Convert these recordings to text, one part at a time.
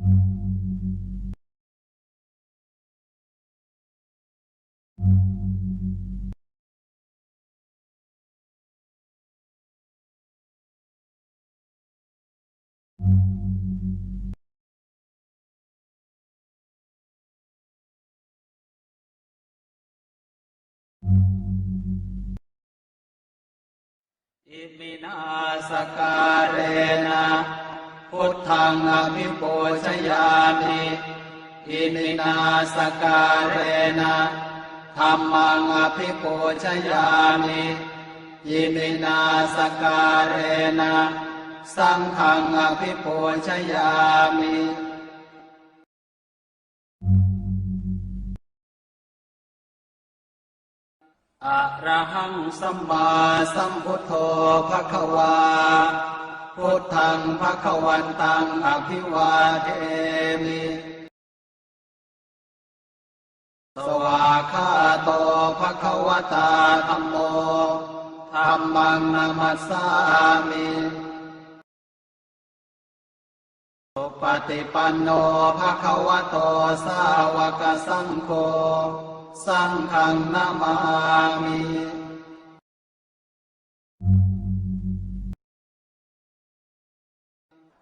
อิมิ พุทธังอภิปูชยามิอิมินาสการเรนะธรรมังอภิปูชยามิอิมินาสการเรนะสังฆังอภิปูชยามิอะระหังสัมมาสัมพุทโธภะคะวา พุทธังภะควันตังอภิวาเทมิ สวาคาโตภะควตาธัมโมธัมมังนามัสสามิสุปฏิปันโนภะควโตสาวกสังโฆ สังฆังนามามิ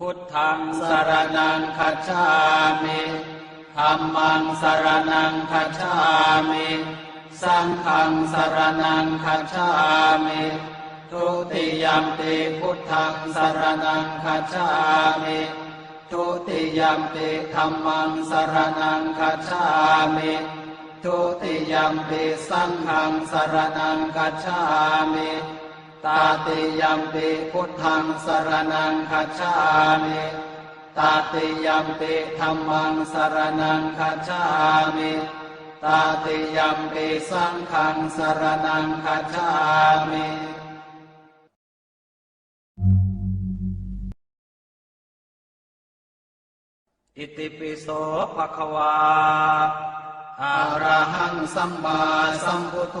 พุทธังสารนังคัจฉามิธัมมังสารนังคัจฉามิ สังฆังสารนังคัจฉามิ ทุติยมปิพุทธังสารนังคัจฉามิทุติยมปิธัมมังสารนังคัจฉามิทุติยมปิสังฆังสารนังคัจฉามิ ตาติยัมปิพุทธังสรนังคัจฉามิตาติยัมปิธัมมังสรนังคัจฉามิตาติยัมปิสังฆังสรนังคัจฉามิอิติปิโสภะคะวาอะระหังสัมมาสัมพุทโธ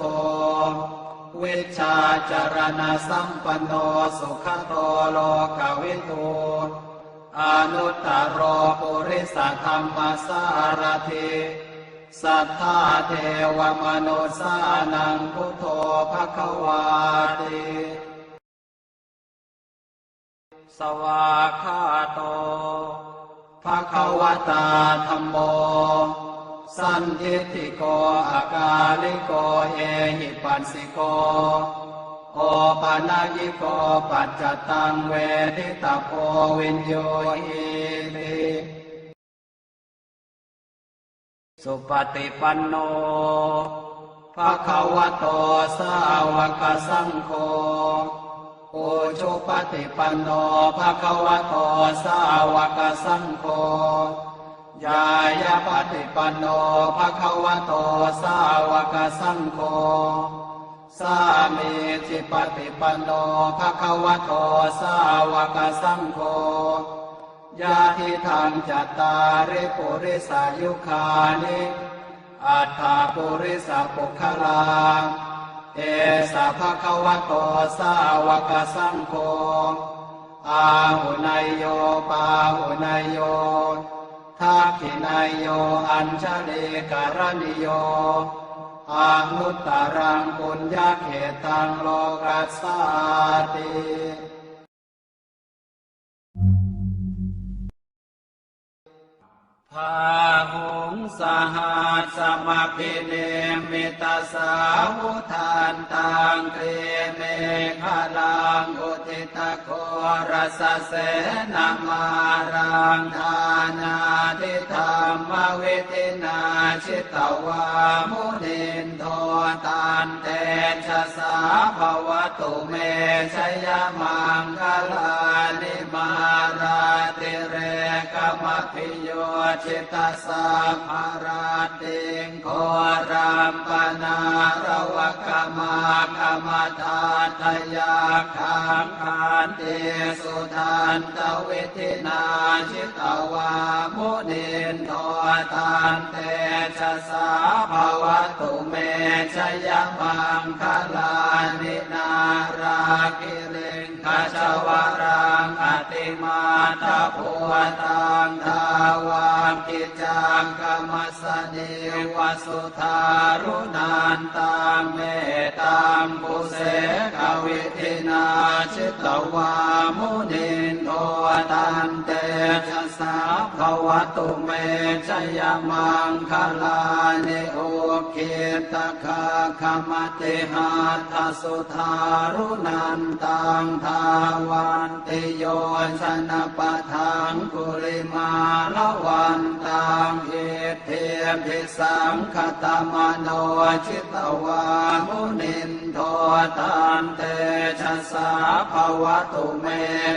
เวชชาจารณสัมปันโนสุขโตโลกวิทูอนุตตรโรปุริสธรรมสารถิสัทธาเทวมนุสานังพุทโธภควาติสวาคาโตภะคะวตาธัมโม สันทิติโกอากาลิโกเอหิปัสสิโกโอปานายิโกปัจจตังเวทิตาโพวินโยหิติสุปฏิปันโนภะคะวะโตสาวกสังโฆโอชุปฏิปันโนภะคะวะโตสาวกสังโฆ ยายาปฏิปันโนภะคะวะโตสาวกสังโฆสามีจิปฏิปันโนภะคะวะโตสาวกสังโฆยาทิทางจัตตาริปุริสายุคานิอัฏฐาปุริสาปุคลาเอสะภะคะวะโตสาวกสังโฆอาหุนายโยปาหุนายโย ทักขินายโยอัญชลีการณิโยอานุตตรังปุญญาเขตังโลกัสสาติ พาหุงสหัสมพิเนมิตาสาวุทานตังเกเมฆาลังอุทิตโครสเสนามารังทานาทิธรรมวิทินาชิตวามุนินโทตันเตชะสาภวตุเมชยมังคลานิ มาราติเรกมพิโยชิตาสาภาราติงโครามปนารวกมาคมตาทยาคังคานเตสุทันตวิธินาชิตวามุนินโทตันเตชะสาภวตุเมชยมังคลานินาราคิริง คชวรังอติมาตาปัวตังทาวามกิจังกรรมสเนวสุธารุนันตังเมตังปุเสกวิทินาชิตวามุนิ ตันเตชะสาภวตุเมชยมังคลานิโอคิตคาคมติหาทสุธารุนันตังทาวันติโยชนะปะทังกุลิมาละวันตังเอเทพิสังคตมโนชิตวามุนิน โทตันเตชะสาภวตุเม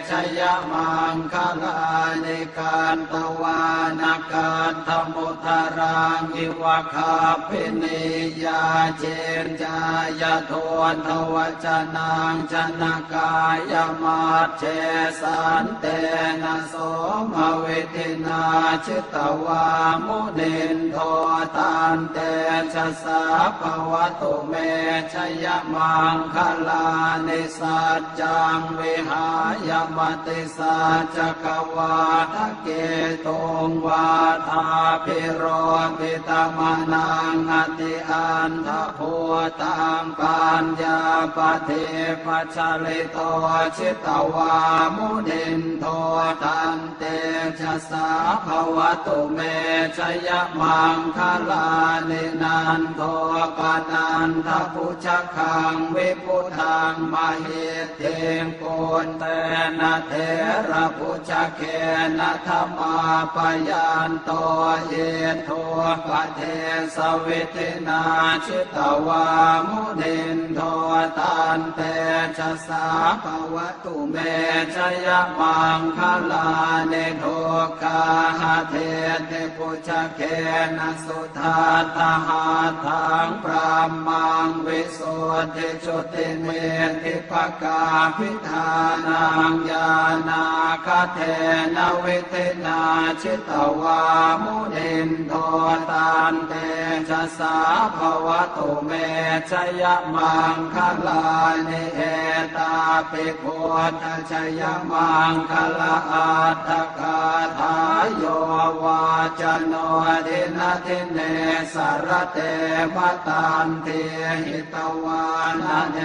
ชยมังคลานิการตวานาการธมุทารังอิวะคาพินิยาเจนจายโทนทวจนังชนะกายมาเชสันเตนะโสมเวทินาชิตวามุนินโทตันเตชะสาภวตุเมชยมมังคลานิสัจจังวิหายมติสัจกวาทะเกตุงวาทาพิโรปิตมนังอติอันทภูตังปัญญาปเทปัชลิโตชิตวามุนินโทตันเตชะสาภวตุเมชยมังคลานินันโทปนันทพุชคังวิพุทังมหิเทงโกนเตนะเทระพุชเคนะธรรมาปยันโตเยโทปะเทสวิตินาชิตวามุนินโทตันเตชะสาภวตุเมชยมังคลาเนโทกาหาเทเทปุชเคนะสุทาตหาทังปรามังวิสุทธิจุติเมติภกาพิธานังญานาคเทนวิเทนาชิตวามุนินโทตันเต ชะสาภวตุเมชยมังคลานิเอตาปิโคตชยมังคลาอัตถกาทายโยวาจโนทินาทิเนสารเตมตันเทหิตวานาเน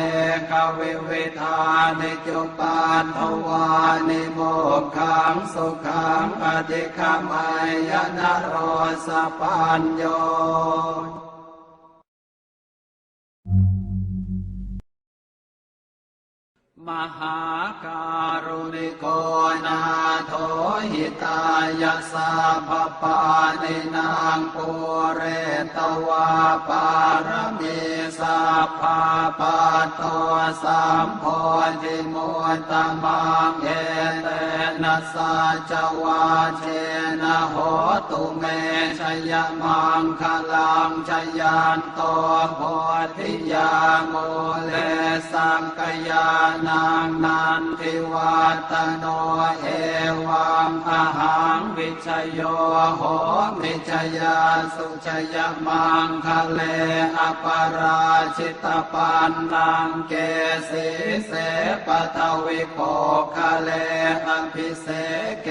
กวิวิธานิจุปาทวานิโมขังสุขังอธิคมายนโรสปัญโย Lord. มหาการุณิโกนาโทหิตายาสาภปานินางปุเรตวาปารมีสัพาปาโตสัมโพธิมุตตมังเอเตนะสัจวาเชนะโหตุเมชยมังคลังชยันโตโพธิยาโมเลสังกยานนันทิวัตโนเอวังอหังวิชโยโหมิชยาสุชยมังคะเลอปราชิตปันนังเกสีเสปทวิโกคะเลอภิเสเก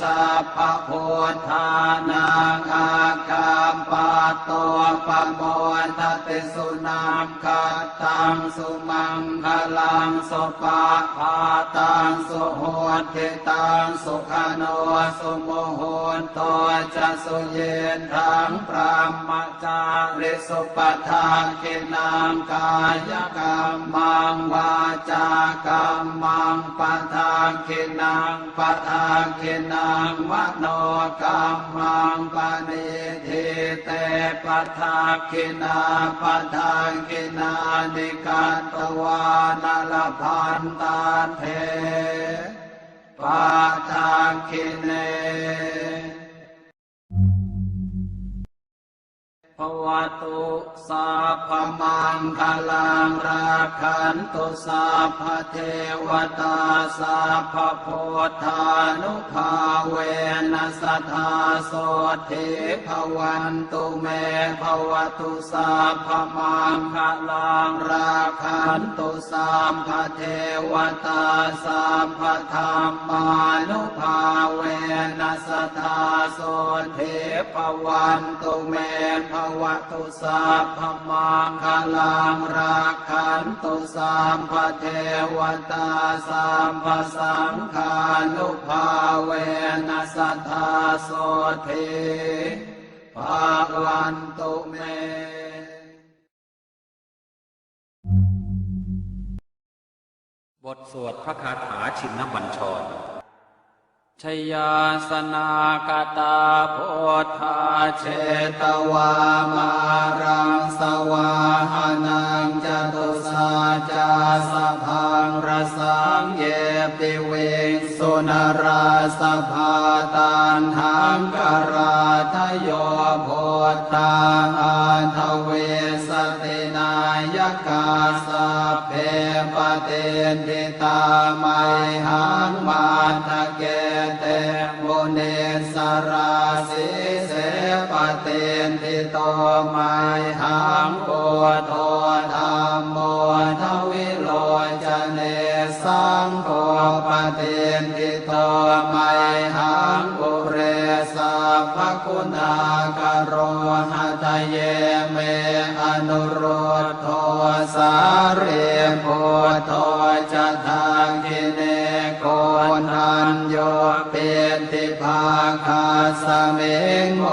สัพพะโพธานังอากามปาโตปะโมทติสุนามคาตังสุมังคลังสุปะพาตังสุโหติตังสุขโนสุโมโหนตัวจะสุเยนทังพระมจาริสุปทาคินังกายกรรมังวาจากรรมังปทาคินังปทาคินังมโนกรรมังปณิทิเตปทาคินาปทาคินานิการตวานลพันตาเทปาทาคิเน ภวตุสัพมังคลังราคันตุสัพเทวตาสัพพโพธานุภาเวนัสธาโสทิภวันตุเมภวตุสัพมังคลังราคันตุสัพเทวตาสัพธรรมานุภาเวนัสธาโสทิภวันตุเมภวตุสัพพมังคลังราคันตุสัมภเทวตาสัมภสังฆานุภาเวนัสธาโสทิภาวันตุเมบทสวดพระคาถาชินบัญชร ชยาสนากตาโพธาเชตวามารังสวาหานังจตุสาจาสะพังรสังเยปิเวงสุนราสภาตันหังกราทโยโพธาอันทเวสตินายกาสเพปเตนทิตาไมหังมาทะเก ราสิเสปเตนทิโตไมหังโอโทธรรมโมทวิโลจเนสังโฆปเตนทิโตไมหังปุเรสัพคุณากโรหะทะเยเมอนุโรธโทสาเรโพโท สเมงโม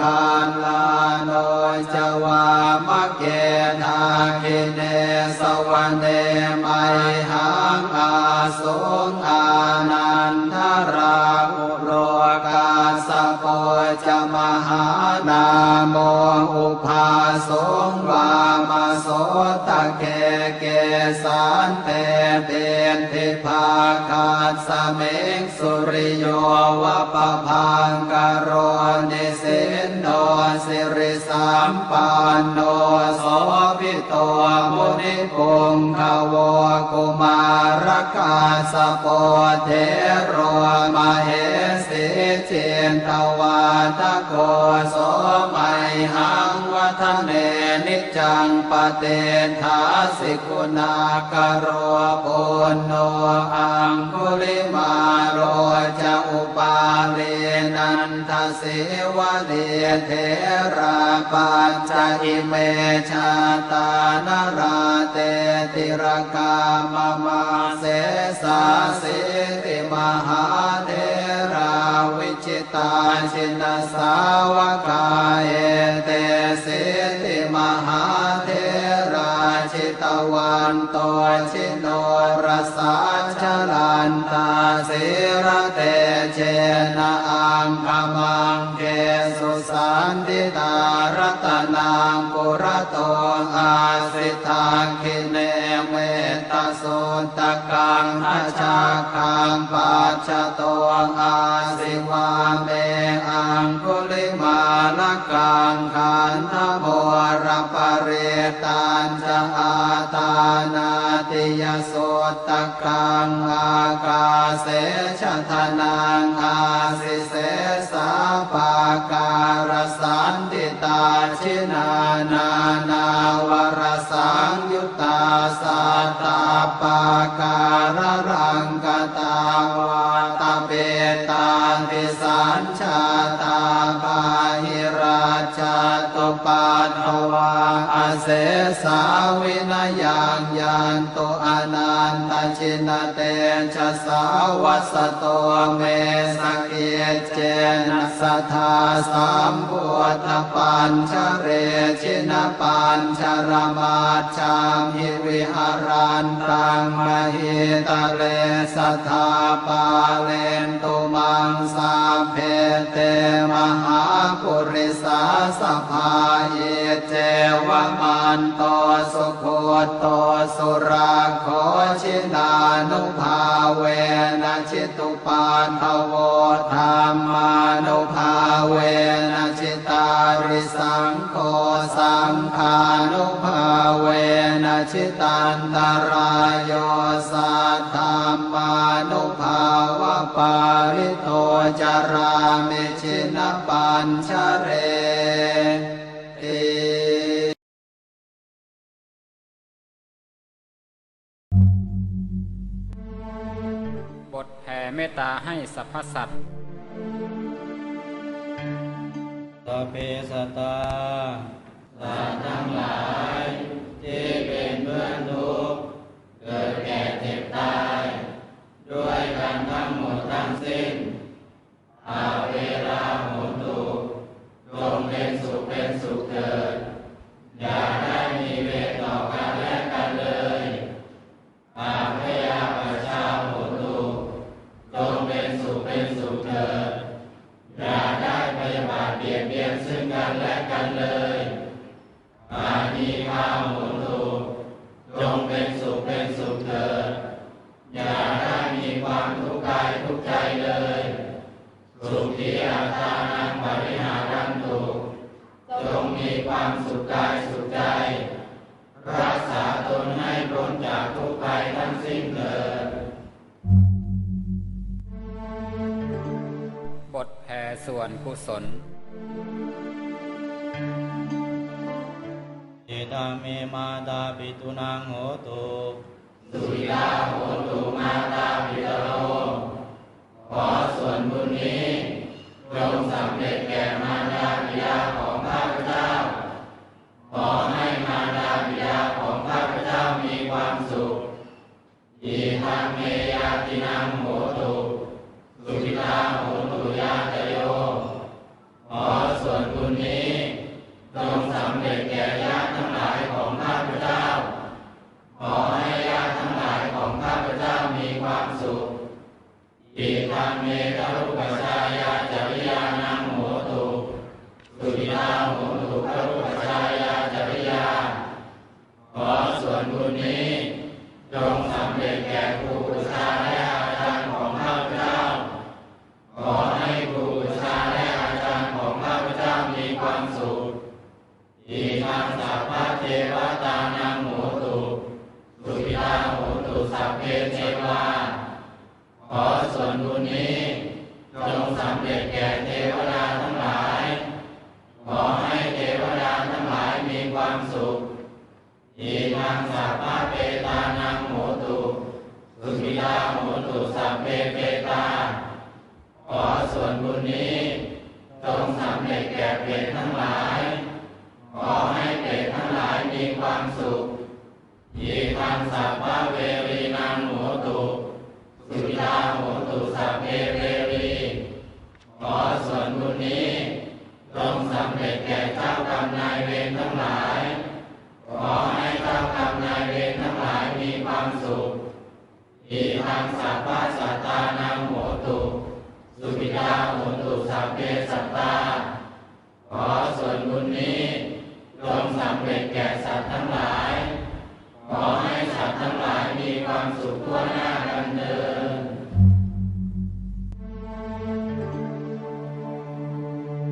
คานลาโนจวามะเกนาคิเนสวันเน งวามาโสตะเกเกสานเตเป็นทิภาคาสเมงสุริโยวะปะพังกโรนิสินโนสิริสัมปันโนโสภิโตมุนิปุงขวกุมารกาสโปเทโรมาเหสิเจนตวาตะโกโสไมหังวัฒเน จังปเตทาสิกุณากโรปุณโนอังคุลิมาโรจะอุปาเลนันทเสวะเดเทราปัจจอิเมชาตานาราเตติรกามมาเสสาสิติมหาเทราวิจิตาชินสาวกายเต หาเทราชิตวันโตชิโนรสาชลันตาสิระเตเจนะอังคมังเกสุสันติตารัตนังปุระโตอาสิทาคิเนเมตตาสุตตะกังอาชาคังปัจจโตอาสิวาเม ปเรตานจะอาตานาติยสุตะกังอากาเสชะทนังอาสิเสสาปาการสันติตาชินา สโตเมสกเกเจนะ ทธาสัมพุทธปัญชเรชินปัญชรมาจามิวิหารันตังมหิตะเลสัทาปาเลนตุมังสาเพเตมหาปุริสาสภาเยเจวมันโตสุโคโตสุราโคชินานุภาเวนะชิตุปาทโวธรรมานุภา เวนะชิตาริสังโฆสังฆานุภาเวนะชิตันตรายโยสัทธรรมานุภาวะปาริโตจารามิชินปัญชเรบทแผ่เมตตาให้สรรพสัตว์ สเพสัตตาสัตว์ทั้งหลาย ที่เป็นเพื่อนทุกข์เกิดแก่เจ็บตาย ด้วยกันทั้งหมดทั้งสิ้นอาเวลาโหนตุจงเป็น ส่วนกุศลเอตังเมมาตาปิตุนังโหตุสุริยาโหตุมาตาปิตโรขอส่วนบุญนี้จงสำเร็จแก่มารดาบิดาของข้าพเจ้า ขอให้มารดาบิดาของข้าพเจ้ามีความสุขอีทางเมยาตินังโหตุสุขิตา บุญนี้จงสำเร็จแก่ญาติทั้งหลายของข้าพเจ้า สัพเพเทวา ขอส่วนบุญนี้จงสำเร็จแก่เทวดาทั้งหลาย ขอให้เทวดาทั้งหลายมีความสุขอีทางสัพพะเปตานังโหตุสุขิตาโหตุสัพเพเปตา ขอส่วนบุญนี้จงสำเร็จแก่เปรตทั้งหลาย ขอให้เปรตทั้งหลายมีความสุข อิทังสัพพะเวรีนังโหตุสุขิตาโหตุสัพเพเวรีขอส่วนบุญนี้จงสำเร็จแก่